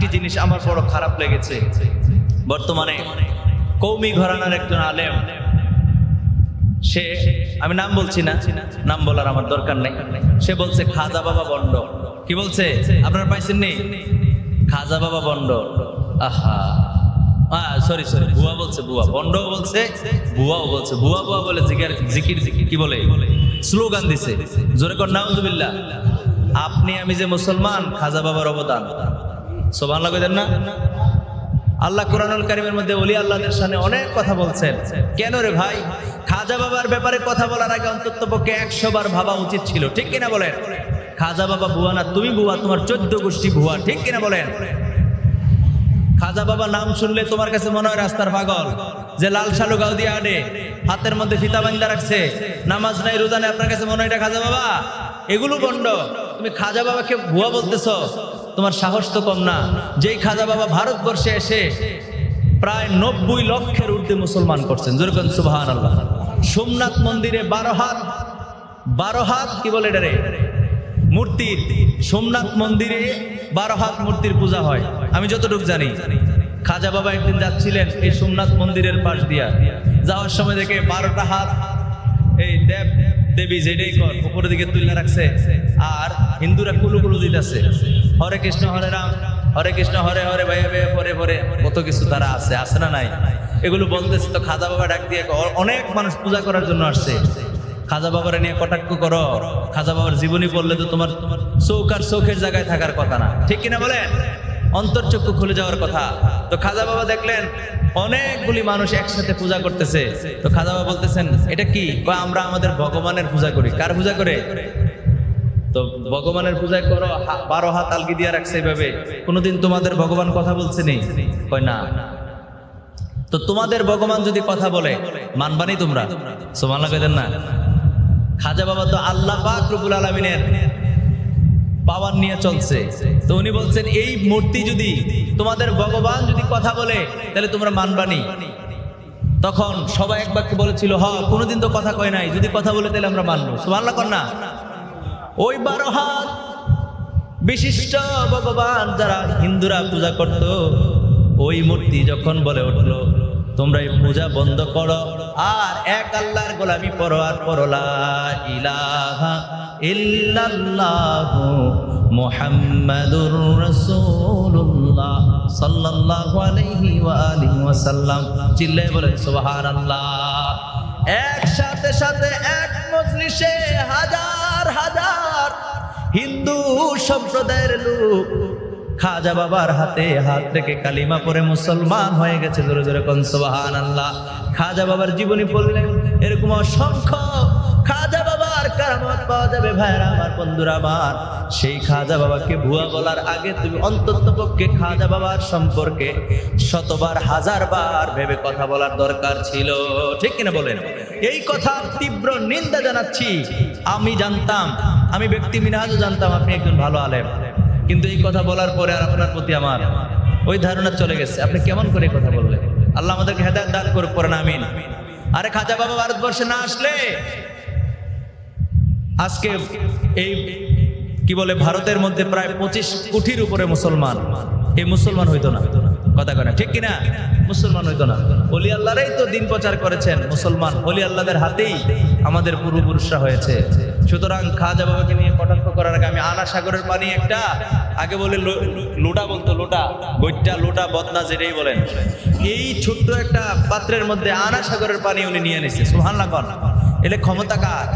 আরেকটি জিনিস আমার বড় খারাপ লেগেছে। বর্তমানে কৌমি ঘরানার একজন আলেম, সে, আমি নাম বলছি না, নাম বলার আমার দরকার নেই। সে বলছে, খাজা বাবা বন্ড। কি বলছে? আপনারা পাইছেন নি খাজা বাবা বন্ড। আহা। সরি সরি বুয়া বলছে, বুয়া। বন্ডও বলছে, বুয়াও বলছে। বুয়া বুয়া বলে জিকির জিকির জিকির, কি বলে? স্লোগান দিছে। জোরে কর, নাউজুবিল্লাহ। আপনি, আমি যে মুসলমান, খাজা বাবার অবদান। সোভান লাগবেন না? আল্লাহ কোরআনুল কারিমের মধ্যে ওলি আল্লাহদের সামনে অনেক কথা বলছেন। কেন রে ভাই? খাজা বাবার ব্যাপারে কথা বলার আগে অন্তত পক্ষে একশো বার ভাবা উচিত ছিল, ঠিক কিনা বলেন? খাজা বাবা বুয়া না, তুমি বুয়া, তোমার চোদ্দ গোষ্ঠী ভুয়া ঠিক কিনা বলেন? খাজা বাবা নাম শুনলে তোমার কাছে মনে হয় রাস্তার পাগল, যে লাল শালু গাও দিয়ে আডে হাতের মধ্যে ফিতা বান্ধা রাখছে, নামাজ নাই, রোজা আপনার কাছে মনে হয় এটা খাজা বাবা? এগুলো বন্ড, তুমি খাজা বাবাকে ভুয়া বলতেছ তোমার সাহস তো কম না। যেই খাজা বাবা ভারতবর্ষে এসে প্রায় নব্বই লক্ষের ঊর্ধ্বে মুসলমান করছেন। যেরকম সুবাহান আল্লাহ সোমনাথ মন্দিরে বারো হাত বারো হাত কি বলে এটা রে? মূর্তির। সোমনাথ মন্দিরে বারো হাত মূর্তির পূজা হয়। আমি যতটুকু জানি, খাজা বাবা একদিন যাচ্ছিলেন এই সোমনাথ মন্দিরের পাশ দিয়া। যাওয়ার সময় দেখে বারোটা হাত, এই দেব দেবী যেটাই কর, উপরের দিকে তুলে রাখছে। আর হিন্দুরা কুলু কুলু দিতেছে। হরে কৃষ্ণ, হরে রাম, হরে কৃষ্ণ, হরে হরে ভাই ভাই পরে পরে, কত কিছু তারা আছে আছে না নাই? এগুলো বলতেছে তো খাজা বাবা ডাক দিয়ে অনেক মানুষ পূজা করার জন্য আসছে। খাজা বাবার নিয়ে কটাক্ষ করো। খাজা বাবার জীবনী পড়লে তো তোমার চৌক আর চোখের জায়গায় থাকার কথা না। ঠিক কিনা বলেন? অন্তর্চক্ষু খুলে যাওয়ার কথা। তো খাজা বাবা দেখলেন অনেকগুলি মানুষ একসাথে পূজা করতেছে। তো খাজা বাবা বলতেছেন, এটা কি? আমরা আমাদের ভগবানের পূজা করি। কার পূজা করে? তো ভগবানের পূজা করো বারো হাত আলগি দিয়ে রাখছে এইভাবে কোনোদিন তোমাদের ভগবান কথা বলছে নেই? কয়, না। তো তোমাদের ভগবান যদি কথা বলে মানবানি তোমরা? সোমান না। খাজা বাবা তো আল্লাহ পাক রবুল আলমিনের পাওয়ার নিয়ে চলছে। তো উনি বলছেন, এই মূর্তি যদি তোমাদের ভগবান যদি কথা বলে, তাহলে তোমরা মানবানি তখন সবাই এক বাক্যে বলেছিল হ কোনোদিন তো কথা কয় নাই। যদি কথা বলে, তাহলে আমরা মানবো। কর না। ওই বারো হাত বিশিষ্ট ভগবান যারা হিন্দুরা পূজা করত, ওই মূর্তি যখন বলে উঠল তোমরা এই পূজা বন্ধ করো। আর এক আল্লাহর গোলামি করো আর লা ইলাহা ইল্লাল্লাহু মুহাম্মাদুর রাসূলুল্লাহ সাল্লাল্লাহু আলাইহি ওয়া আলিহি ওয়াসাল্লাম। চিল্লায় বলেন, সুবহানাল্লাহ। একসাথে সাথে এক মজলিসে হাজার হাজার হিন্দু সম্প্রদায়ের লোক খাজা বাবার হাতে হাত রেখে কালিমা পরে মুসলমান হয়ে গেছে, জোরে জোরে কোন সুবহান আল্লাহ খাজা বাবার জীবনী পড়লেন, এরকম অসংখ্য খাজা বাবার কারামত পাওয়া যাবে ভাইরা আমার, বন্ধুরা আমার। সেই খাজা বাবাকে ভুয়া বলার আগে তুমি অন্তত পক্ষে খাজা বাবার সম্পর্কে শতবার হাজার বার ভেবে কথা বলার দরকার ছিল। ঠিক কিনা বলেন? এই কথা তীব্র নিন্দা জানাচ্ছি। আমি জানতাম, আমি ব্যক্তি মিনাজও জানতাম, আপনি একজন ভালো আলেম। কিন্তু এই কথা বলার পরে আর আপনার প্রতি আমার ওই ধারণা চলে গেছে। আপনি কেমন করে কথা বললেন? আল্লাহ আমাদেরকে হেদায়ত দান করে পড়েন, আমিন। আরে খাজা বাবা ভারতবর্ষে না আসলে? আজকে এই, কি বলে, ভারতের মধ্যে প্রায় পঁচিশ কোটির উপরে মুসলমান। এই মুসলমান হইতো না। কথা কয় না, ঠিক কিনা? মুসলমান হইতো না। অলি আল্লাহরাই তো দিন প্রচার করেছেন। মুসলমান অলি আল্লাহদের হাতেই আমাদের পূর্বপুরুষরা হয়েছে। সুতরাং খাজা বাবাকে নিয়ে কটাক্ষ করার আগে আমি আনা সাগরের পানি একটা, আগে বলে লোটা বলতো লোটা বইটা লোটা বদনা যেটাই বলেন। এই ছোট্ট একটা পাত্রের মধ্যে আনা সাগরের পানি উনি নিয়ে নিছে সুহান কন। এলে ক্ষমতা কার?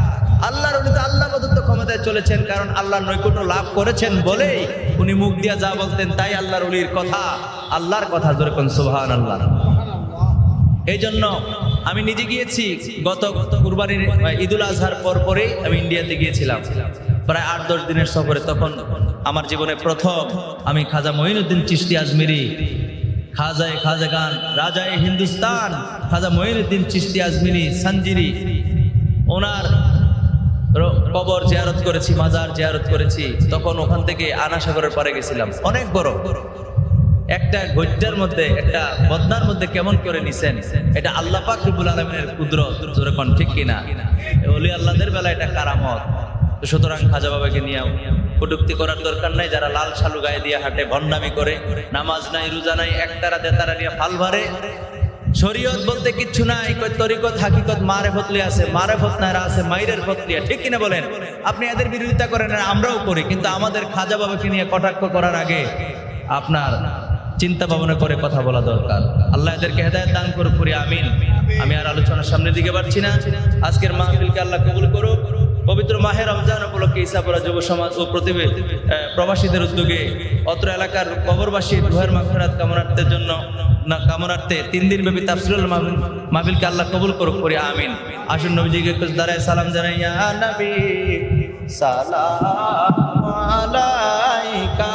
আল্লাহর উনি তো আল্লাহ প্রদত্ত ক্ষমতায় চলেছেন, কারণ আল্লাহর নৈকট্য লাভ করেছেন বলেই উনি মুখ দিয়া যা বলতেন তাই আল্লাহর উলির কথা, আল্লাহর কথা, জোরে কোন সুবহান আল্লাহ এই জন্য আমি নিজে গিয়েছি গত গত কুরবানির ঈদুল আজহার পর পরেই আমি ইন্ডিয়াতে গিয়েছিলাম। প্রায় আট দশ দিনের সফরে তখন আমার জীবনে প্রথম আমি খাজা মঈনুদ্দিন চিশতি আজমিরি, খাজায় খাজা গান, রাজায় হিন্দুস্তান, খাজা মঈনুদ্দিন চিশতি আজমিরি সঞ্জিরি ওনার কবর জিয়ারত করেছি, মাজার জিয়ারত করেছি। তখন ওখান থেকে আনাসাগরের পারে গেছিলাম। অনেক বড়। একটা গৈটার মধ্যে, একটা বদনার মধ্যে কেমন করে নিছেন? এটা আল্লাহ পাক রব্বুল আলমিনের কুদরত, জোরে কোন ঠিক কিনা? ওলি আল্লাহদের বেলা এটা কারামত। সুতরাং খাজা বাবাকে নিয়ে কটুক্তি করার দরকার নাই, যারা লাল শালু গায়ে দিয়ে হাঁটে, ভণ্ডামি করে, নামাজ নাই, রোজা নাই একতারা দেতারা নিয়ে ফাল ভরে শরীয়ত বলতে কিচ্ছু নাই, কই তরিকত, হাকিকত, মারে ফতলি আছে, মারে ফতনারা আছে, মাইরের ফতলিয়া ঠিক কিনা বলেন? আপনি এদের বিরোধিতা করেন আমরাও করি, কিন্তু আমাদের খাজা বাবাকে নিয়ে কটাক্ষ করার আগে আপনার চিন্তা ভাবনা করে কথা বলা দরকার। আল্লাহ এদেরকে হেদায়ত দান করুক করি আমিন। আমি আর আলোচনার সামনের দিকে পারছি না। আজকের মাহফিলকে আল্লাহ কবুল করুক। পবিত্র মাহে রমজান উপলক্ষে ইসাপুরা যুব সমাজ ও প্রতিবে প্রবাসীদের উদ্যোগে অত্র এলাকার কবরবাসী দুহের মাগফিরাত কামনার্থের জন্য, না, কামনার্থে তিন দিন ব্যাপী তাফসিরুল মাহফিল, মাহফিলকে আল্লাহ কবুল করুক করি আমিন। আসুন নবীজিকে কুছ দাঁড়ায় সালাম জানাই, ইয়া নবী, সালাম আলাইকা।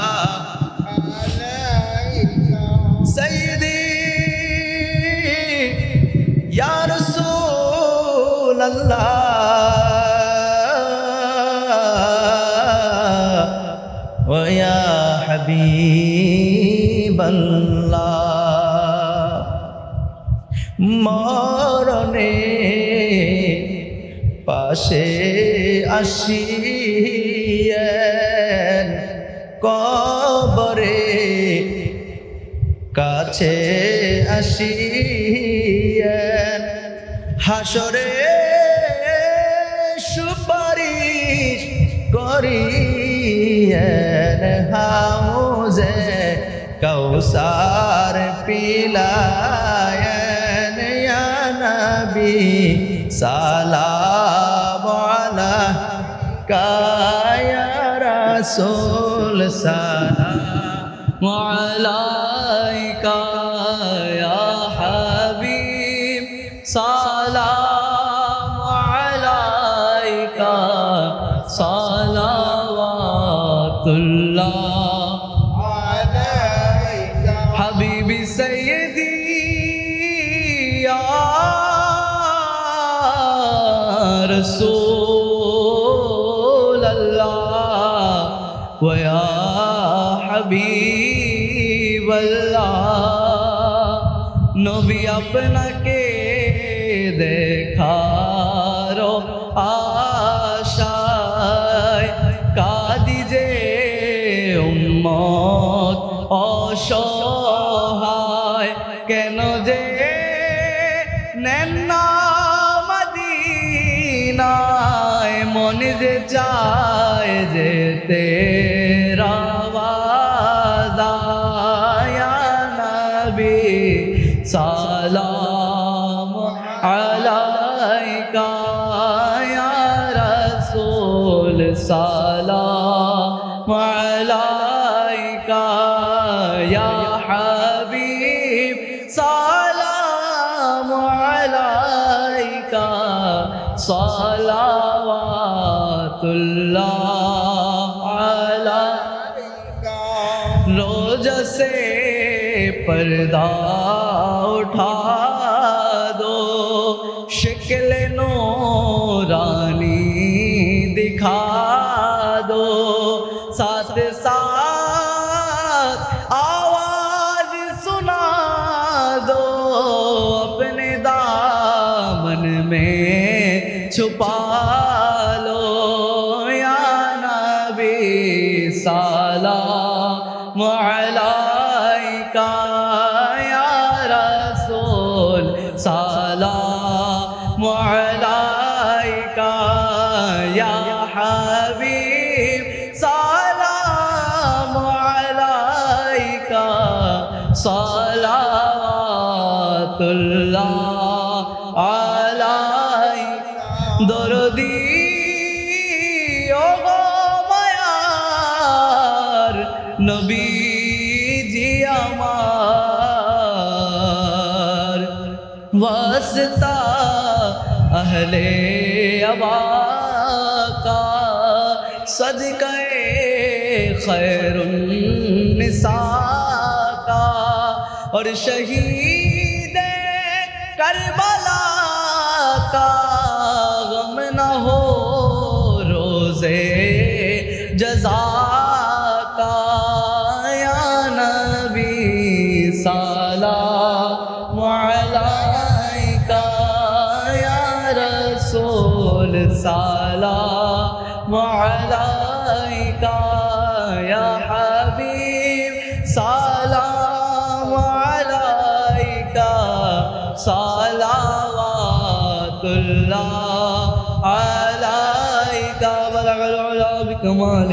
ويا حبيب الله মরণে পাশে আসিয়েন কবরে কাছে আসিয়েন হাসরে সুপারিশ করিয়েন হাউজে কৌসার পিলায়ন নবী সালাম কায়া রাসূল সালাম আলা رسول الله ويا حبيب الله নবী আপনাকে দেখার আশায় কাদি যে উম্মত অসহায় কেন যে নেন না মনে যে চায় যেতে রাওয়াদায়া নবী সালাম আলাইকা ইয়া রাসূল সালাম। सलातुल्लाह रोज से पर्दा उठा दो, शिकल नो रानी दिखा दो। साथ साथ आवाज़ सुना दो, अपने दामन में छुपा يا حبيب سلام عليك صلوات الله عليك দরদি মায়ার নবীজি আমার ওয়াসতা আহলে আবার کا صدقہ خیر النساء کا اور شہید کربلا کا غم نہ ہو۔ সকল সালা মালাইকা ইয়া হাবিব সালাম আলাইকা সালাওয়াতুল্লাহ আলাইকা বালাগাল আলা বিকমাল